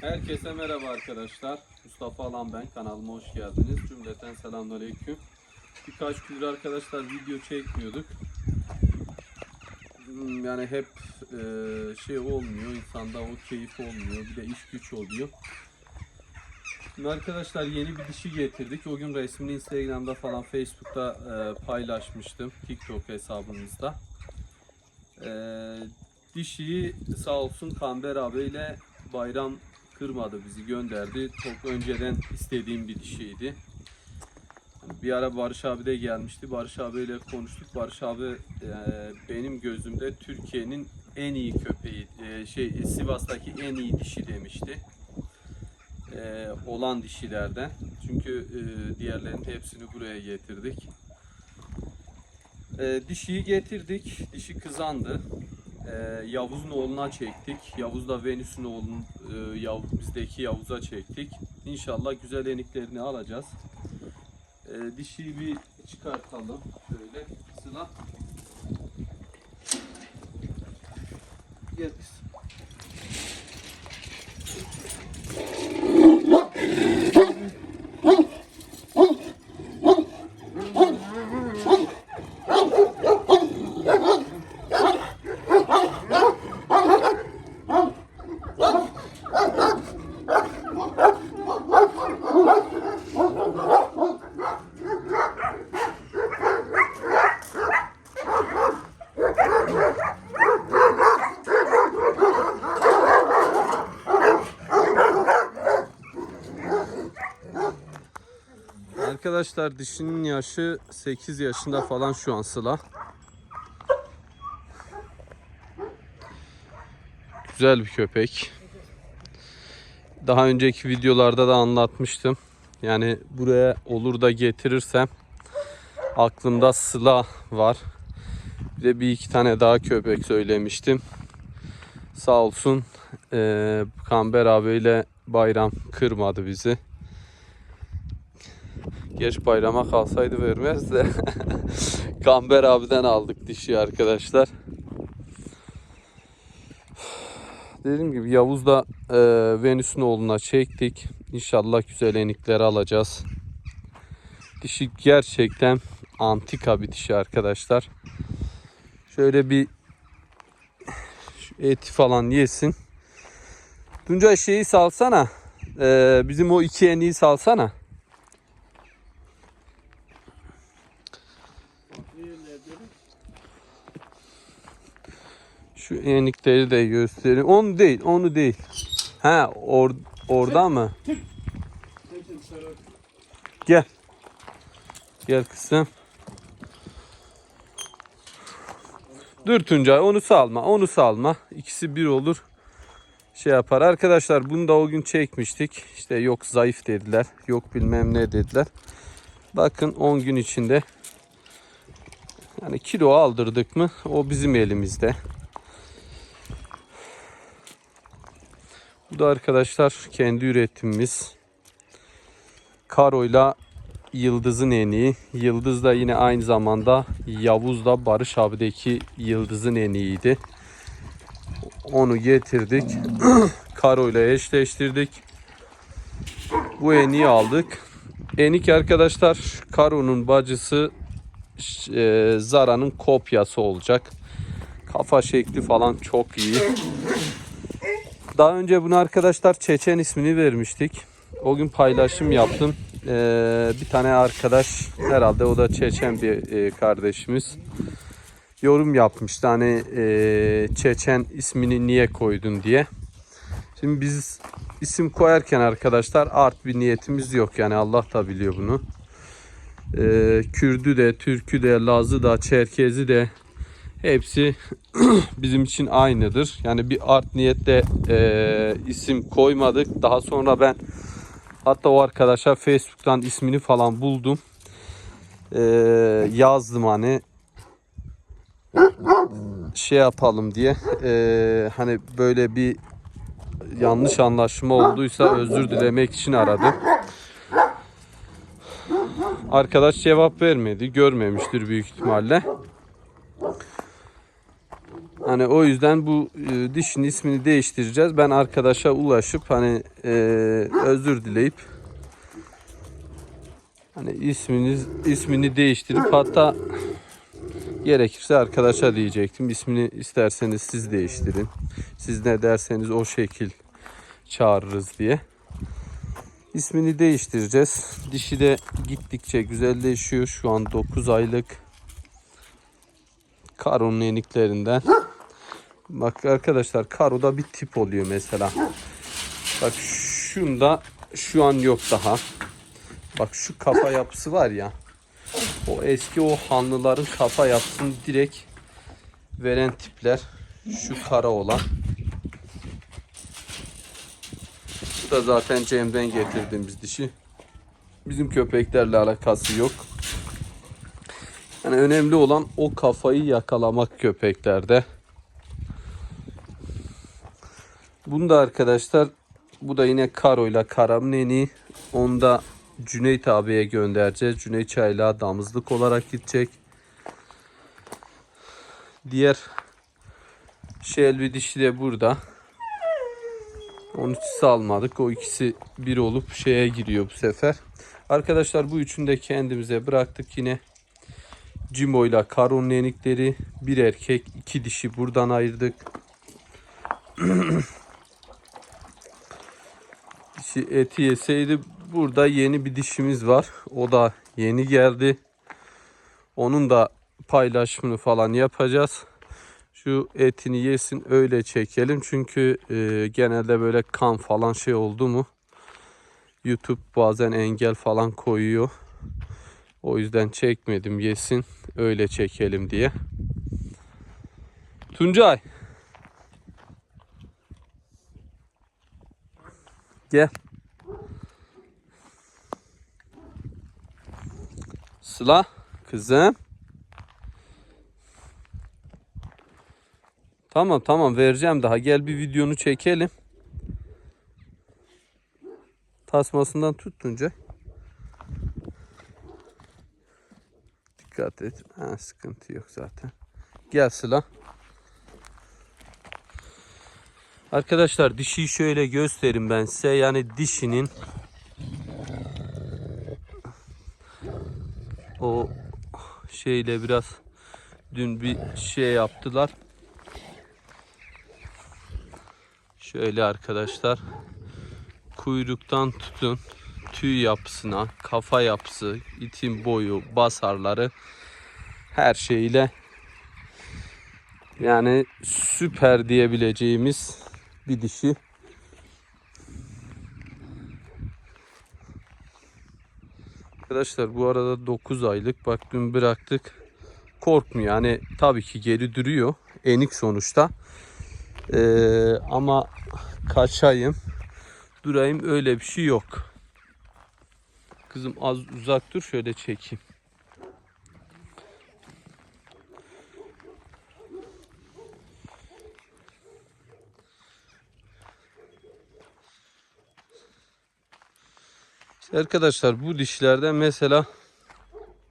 Herkese merhaba arkadaşlar. Mustafa Alan ben. Kanalıma hoş geldiniz. Cümleten selamünaleyküm. Birkaç gündür arkadaşlar video çekmiyorduk. Hmm, Yani hep e, şey olmuyor. insanda o keyif olmuyor. Bir de iş güç oluyor. Şimdi arkadaşlar yeni bir dişi getirdik. O gün resmini Instagram'da falan Facebook'ta e, paylaşmıştım. TikTok hesabımızda. E, dişiyi sağ olsun Kamber abiyle bayram kırmadı bizi gönderdi. Çok önceden istediğim bir dişiydi. Bir ara Barış abi de gelmişti. Barış abiyle konuştuk. Barış abi e, benim gözümde Türkiye'nin en iyi köpeği, e, şey Sivas'taki en iyi dişi demişti. E, olan dişilerden. Çünkü e, diğerlerinin hepsini buraya getirdik. E, dişiyi getirdik. Dişi kızandı. Ee, Yavuz'un oğluna çektik. Yavuz da Venüs'ün oğlunun e, Yav, bizdeki Yavuz'a çektik. İnşallah güzel eniklerini alacağız. Ee, dişiyi bir çıkartalım. Şöyle sıla. Gel kız. Arkadaşlar dişinin yaşı 8 yaşında falan şu an Sıla. Güzel bir köpek. Daha önceki videolarda da anlatmıştım. Yani buraya olur da getirirsem aklımda Sıla var. Bir de bir iki tane daha köpek söylemiştim. Sağ olsun eee Kamber abiyle bayram kırmadı bizi. Geç bayrama kalsaydı vermez de. Kamber abiden aldık dişi arkadaşlar. Dediğim gibi Yavuz da e, Venüs'ün oğluna çektik. İnşallah güzel enikleri alacağız. Dişi gerçekten antika bir dişi arkadaşlar. Şöyle bir eti falan yesin. Tuncay şeyi salsana. E, bizim o iki eniği salsana. Şu enikleri de göstereyim. Onu değil, onu değil. Ha, or, orada mı? Gel. Gel kızım. Dur Tuncay onu salma, onu salma. İkisi bir olur. Şey yapar. Arkadaşlar bunu da o gün çekmiştik. İşte yok zayıf dediler. Yok bilmem ne dediler. Bakın 10 gün içinde yani kilo aldırdık mı o bizim elimizde. Bu da arkadaşlar kendi üretimimiz. Karo'yla Yıldız'ın eniği. Yıldız da yine aynı zamanda Yavuz da Barış abideki Yıldız'ın eniğiydi. Onu getirdik. Karo'yla eşleştirdik. Bu eniği aldık. Enik arkadaşlar Karo'nun bacısı e, Zara'nın kopyası olacak. Kafa şekli falan çok iyi. Daha önce bunu arkadaşlar Çeçen ismini vermiştik. O gün paylaşım yaptım. Ee, bir tane arkadaş herhalde o da Çeçen bir e, kardeşimiz. Yorum yapmıştı hani e, Çeçen ismini niye koydun diye. Şimdi biz isim koyarken arkadaşlar art bir niyetimiz yok yani Allah da biliyor bunu. Ee, Kürdü de, Türkü de, Lazı da, Çerkezi de hepsi bizim için aynıdır. Yani bir art niyetle e, isim koymadık. Daha sonra ben hatta o arkadaşa Facebook'tan ismini falan buldum. E, yazdım hani şey yapalım diye. E, hani böyle bir yanlış anlaşma olduysa özür dilemek için aradım. Arkadaş cevap vermedi. Görmemiştir büyük ihtimalle. Hani o yüzden bu e, dişin ismini değiştireceğiz. Ben arkadaşa ulaşıp hani e, özür dileyip hani isminiz ismini değiştirip hatta gerekirse arkadaşa diyecektim. İsmini isterseniz siz değiştirin. Siz ne derseniz o şekil çağırırız diye. İsmini değiştireceğiz. Dişi de gittikçe güzelleşiyor. Şu an 9 aylık. Karo'nun eniklerinden. Bak arkadaşlar Karo'da bir tip oluyor mesela. Bak şunda şu an yok daha. Bak şu kafa yapısı var ya. O eski o hanlıların kafa yapısını direkt veren tipler. Şu kara olan. Bu da zaten Cem'den getirdiğimiz dişi. Bizim köpeklerle alakası yok. Yani önemli olan o kafayı yakalamak köpeklerde. Bunu da arkadaşlar bu da yine Karo ile Karamneni. Onu da Cüneyt abiye göndereceğiz. Cüneyt Çayla damızlık olarak gidecek. Diğer Shelby dişi de burada. Onun ikisi almadık. O ikisi bir olup şeye giriyor bu sefer. Arkadaşlar bu üçünü de kendimize bıraktık yine. Cimo ile Karo'nun yenikleri. Bir erkek, iki dişi buradan ayırdık. Dişi eti yeseydi burada yeni bir dişimiz var. O da yeni geldi. Onun da paylaşımını falan yapacağız. Şu etini yesin öyle çekelim. Çünkü e, genelde böyle kan falan şey oldu mu YouTube bazen engel falan koyuyor. O yüzden çekmedim yesin öyle çekelim diye. Tuncay. Gel. Sıla kızım. Tamam tamam vereceğim daha. Gel bir videonu çekelim. Tasmasından tut Tuncay. Dikkat et. Ha, sıkıntı yok zaten. Gel Sıla. Arkadaşlar dişiyi şöyle göstereyim ben size. Yani dişinin o şeyle biraz dün bir şey yaptılar. Şöyle arkadaşlar kuyruktan tutun tüy yapısına, kafa yapısı, itin boyu, basarları her şeyle yani süper diyebileceğimiz bir dişi. Arkadaşlar bu arada 9 aylık bak dün bıraktık. Korkmuyor yani tabii ki geri duruyor. Enik sonuçta. Ee, ama kaçayım durayım öyle bir şey yok. Kızım az uzak dur şöyle çekeyim. İşte arkadaşlar bu dişlerden mesela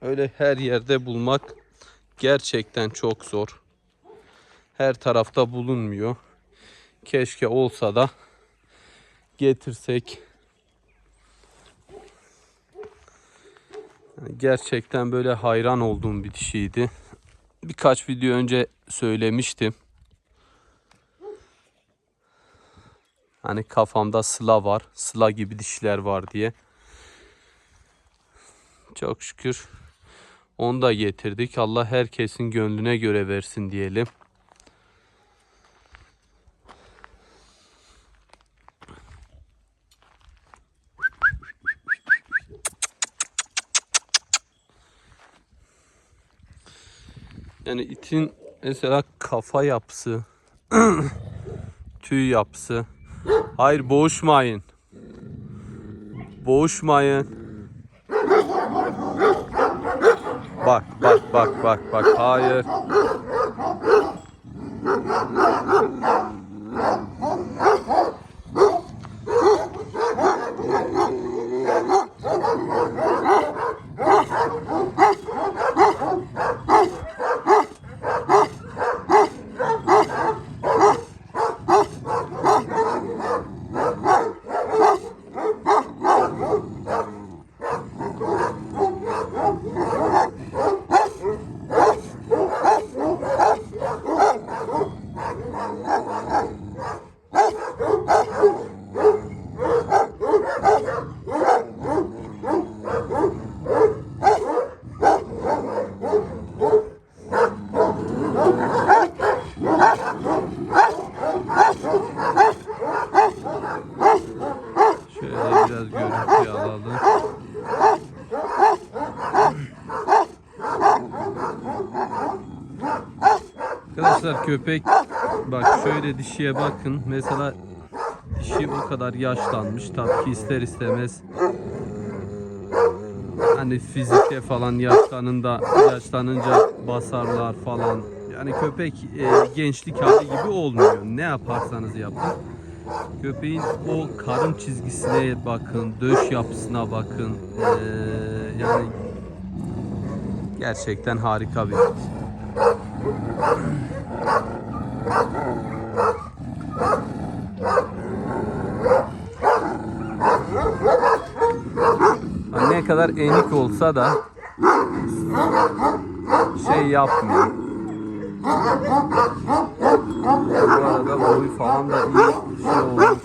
öyle her yerde bulmak gerçekten çok zor. Her tarafta bulunmuyor. Keşke olsa da getirsek. Gerçekten böyle hayran olduğum bir dişiydi. Birkaç video önce söylemiştim. Hani kafamda sıla var. Sıla gibi dişler var diye. Çok şükür onu da getirdik. Allah herkesin gönlüne göre versin diyelim. Yani itin mesela kafa yapısı, tüy yapısı. Hayır boğuşmayın. Boğuşmayın. Bak bak bak bak bak. Hayır. biraz görüntü alalım. Arkadaşlar köpek bak şöyle dişiye bakın. Mesela dişi o kadar yaşlanmış. Tabii ki ister istemez hani fizikte falan yaşlanında yaşlanınca basarlar falan. Yani köpek e, gençlik hali gibi olmuyor. Ne yaparsanız yapın. Köpeğin o karın çizgisine bakın, döş yapısına bakın. E, yani gerçekten harika bir kadar enik olsa da şey yapmıyor. Bu arada boyu falan da iyi şey olmuş.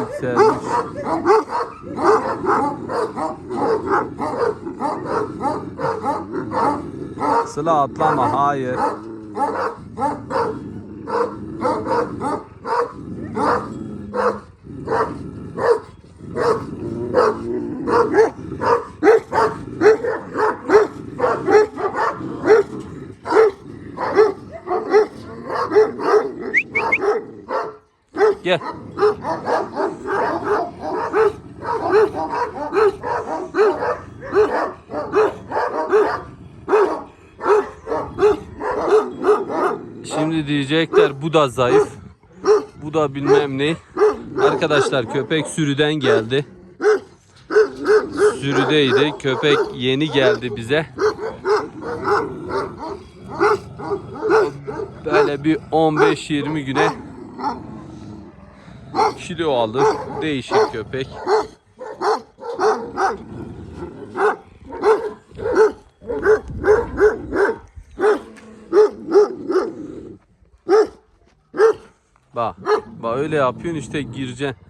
Yükselmiş. Sıla atlama hayır. Gel. Şimdi diyecekler bu da zayıf. Bu da bilmem ne. Arkadaşlar köpek sürüden geldi. Sürüdeydi. Köpek yeni geldi bize. Böyle bir 15-20 güne kilo alır. Değişik köpek. Bak, bak öyle yapıyorsun işte gireceksin.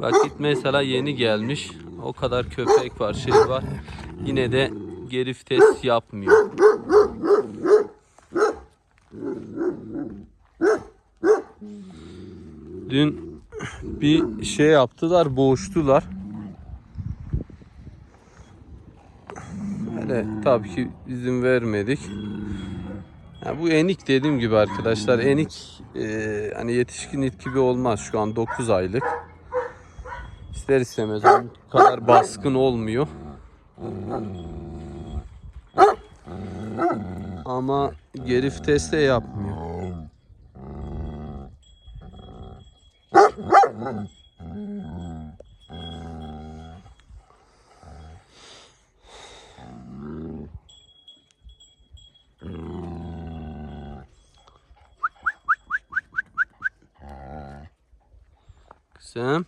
Vakit mesela yeni gelmiş. O kadar köpek var, şey var. Yine de geri vites yapmıyor. Dün bir şey yaptılar, boğuştular. Hele tabii ki izin vermedik. Ya bu enik dediğim gibi arkadaşlar enik e, hani yetişkin it gibi olmaz şu an 9 aylık. İster istemez bu kadar baskın olmuyor. Ama geri vites de yapmıyor. Kızım.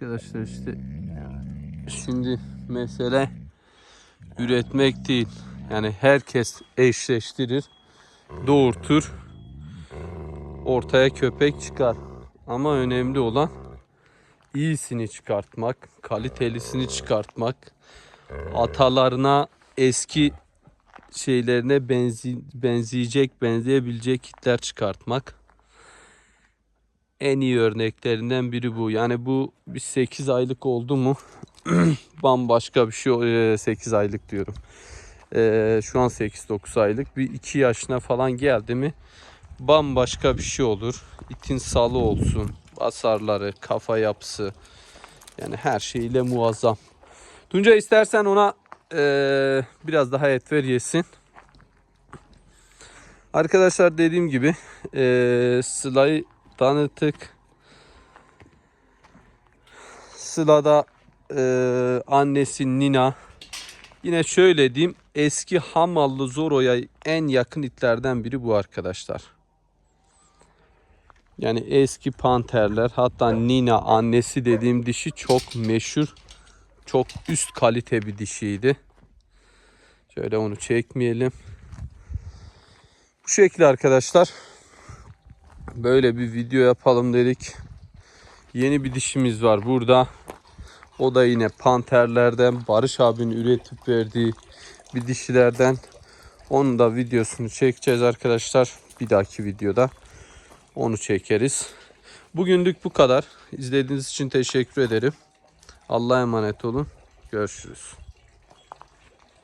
Arkadaşlar işte şimdi mesele üretmek değil. Yani herkes eşleştirir, doğurtur, ortaya köpek çıkar. Ama önemli olan iyisini çıkartmak, kalitelisini çıkartmak, atalarına eski şeylerine benzi, benzeyecek, benzeyebilecek kitler çıkartmak. En iyi örneklerinden biri bu. Yani bu bir 8 aylık oldu mu bambaşka bir şey 8 aylık diyorum. Ee, şu an 8-9 aylık bir 2 yaşına falan geldi mi bambaşka bir şey olur. İtin salı olsun, basarları, kafa yapısı yani her şeyiyle muazzam. Tunca istersen ona ee, biraz daha et ver yesin. Arkadaşlar dediğim gibi ee, Sıla'yı tanıttık. Sıla'da ee, annesi Nina. Yine şöyle diyeyim eski Hamallı Zoro'ya en yakın itlerden biri bu arkadaşlar. Yani eski panterler hatta Nina annesi dediğim dişi çok meşhur. Çok üst kalite bir dişiydi. Şöyle onu çekmeyelim. Bu şekilde arkadaşlar. Böyle bir video yapalım dedik. Yeni bir dişimiz var burada. O da yine panterlerden Barış abinin üretip verdiği bir dişilerden. Onun da videosunu çekeceğiz arkadaşlar. Bir dahaki videoda onu çekeriz. Bugünlük bu kadar. İzlediğiniz için teşekkür ederim. Allah'a emanet olun. Görüşürüz.